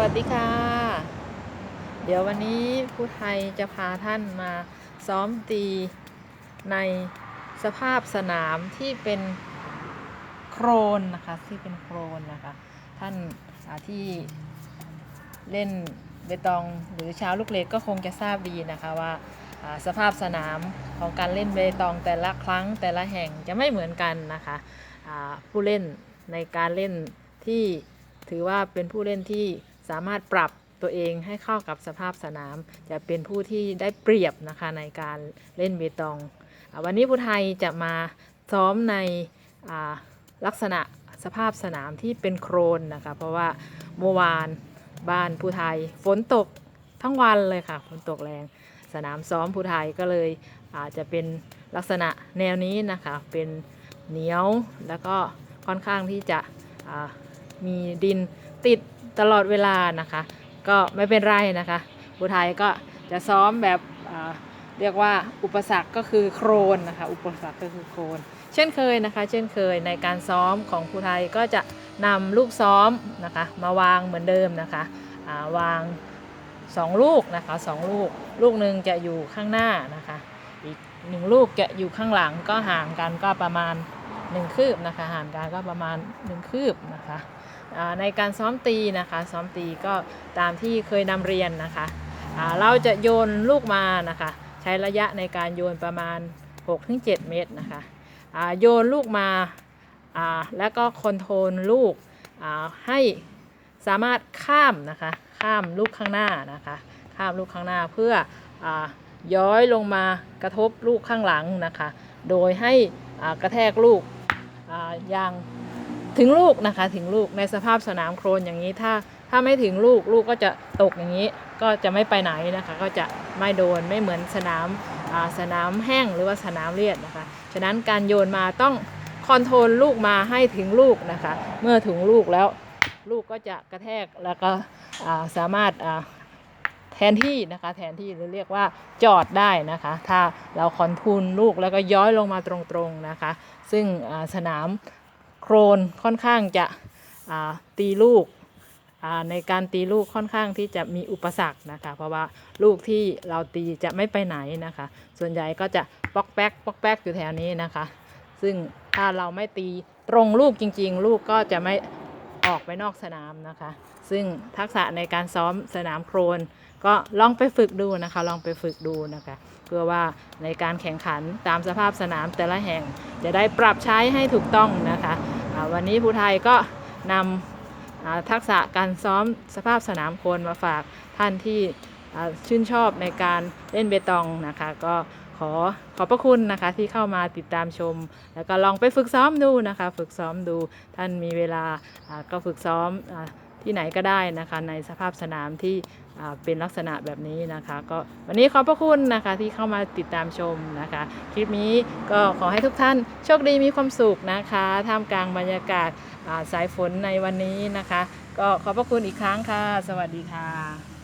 วัสดีค่ะ เดี๋ยววันนี้ผู้ไทยจะพาท่านมาซ้อมตีในสภาพสนามที่เป็นโครนนะคะที่เป็นโครนนะคะ ท่านาที่เล่นเบตองหรือชาวลูกเล็กก็คงจะทราบดีนะคะว่าาสภาพสนามของการเล่นเบตองแต่ละครั้งแต่ละแห่งจะไม่เหมือนกันนะคะผู้เล่นในการเล่นที่ถือว่าเป็นผู้เล่นที่ สามารถปรับตัวเองให้เข้ากับสภาพสนาม จะเป็นผู้ที่ได้เปรียบนะคะในการเล่นเบตองอวันนี้ผู้ไทยจะมาซ้อมในลักษณะสภาพสนามที่เป็นโครนนะคะ เพราะว่าเมื่อวานบ้านผู้ไทยฝนตกทั้งวันเลยค่ะฝนตกแรง สนามซ้อมผู้ไทยก็เลยอาจจะเป็นลักษณะแนวนี้นะคะ เป็นเหนียวแล้วก็ค่อนข้างที่จะมีดินติด ตลอดเวลานะคะ ก็ไม่เป็นไรนะคะผู้ไทยก็จะซ้อมแบบเรียกว่าอุปสรรคก็คือโครนนะคะ อุปสรรคก็คือโครน เช่นเคยนะคะ เช่นเคยในการซ้อมของผู้ไทยก็จะนำลูกซ้อมนะคะ มาวางเหมือนเดิมนะคะาวาง 2 ลูกนะคะสองลูก ลูกหนึ่งจะอยู่ข้างหน้านะคะ อีกหนึ่งลูกจะอยู่ข้างหลังก็ห่างกันก็ประมาณ 1 คืบนะคะ ห่างกันก็ประมาณ 1 คืบนะคะ ในการซ้อมตีนะคะซ้อมตีก็ตามที่เคยนำเรียนนะคะเราจะโยนลูกมานะคะใช้ระยะในการโยนประมาณ 6-7 เมตรนะคะโยนลูกมาแล้วก็คอนโทรลลูกให้สามารถข้ามนะคะข้ามลูกข้างหน้านะคะข้ามลูกข้างหน้าเพื่ออย้อยลงมากระทบลูกข้างหลังนะคะ โดยให้กระแทกลูกอย่าง ถึงลูกนะคะถึงลูกในสภาพสนามโครนอย่างนี้ถ้าถ้าไม่ถึงลูกลูกก็จะตกอย่างนี้ก็จะไม่ไปไหนนะคะ ก็จะไม่โดนไม่เหมือนสนามาสนามแห้งหรือว่าสนามเลียดนะคะ ฉะนั้นการโยนมาต้องคอนโทรลลูกมาให้ถึงลูกนะคะ เมื่อถึงลูกแล้วลูกก็จะกระแทกแล้วก็าสามารถาแทนที่นะคะแทนที่หรือเรียกว่าจอดได้นะคะ ถ้าเราคอนทูลลูกแล้วก็ย้อยลงมาตรงๆนะคะ ซึ่งสนาม โครนค่อนข้างจะตีลูกในการตีลูกค่อนข้างที่จะมีอุปสรรคนะคะ เพราะว่าลูกที่เราตีจะไม่ไปไหนนะคะ ส่วนใหญ่ก็จะป๊อกแป๊กป๊อกแป๊กอยู่แถวนี้นะคะ ซึ่งถ้าเราไม่ตีตรงลูกจริง ๆ ลูกก็จะไม่ออกไปนอกสนามนะคะ ซึ่งทักษะในการซ้อมสนามโครนก็ลองไปฝึกดูนะคะ ลองไปฝึกดูนะคะ เพื่อว่าในการแข่งขันตามสภาพสนามแต่ละแห่ง จะได้ปรับใช้ให้ถูกต้องนะคะวันนี้ภูไทยก็นำทักษะการซ้อมสภาพสนามโคนมาฝากท่านที่ชื่นชอบในการเล่นเบตองนะคะ ก็ขอขอบพระคุณนะคะที่เข้ามาติดตามชม แล้วก็ลองไปฝึกซ้อมดูนะคะ ฝึกซ้อมดูท่านมีเวลาก็ฝึกซ้อม ที่ไหนก็ได้นะคะ ในสภาพสนามที่เป็นลักษณะแบบนี้นะคะ ก็วันนี้ขอบพระคุณนะคะที่เข้ามาติดตามชมนะคะ คลิปนี้ก็ขอให้ทุกท่านโชคดีมีความสุขนะคะท่ามกลางบรรยากาศสายฝนในวันนี้นะคะ ก็ขอบพระคุณอีกครั้งค่ะ สวัสดีค่ะ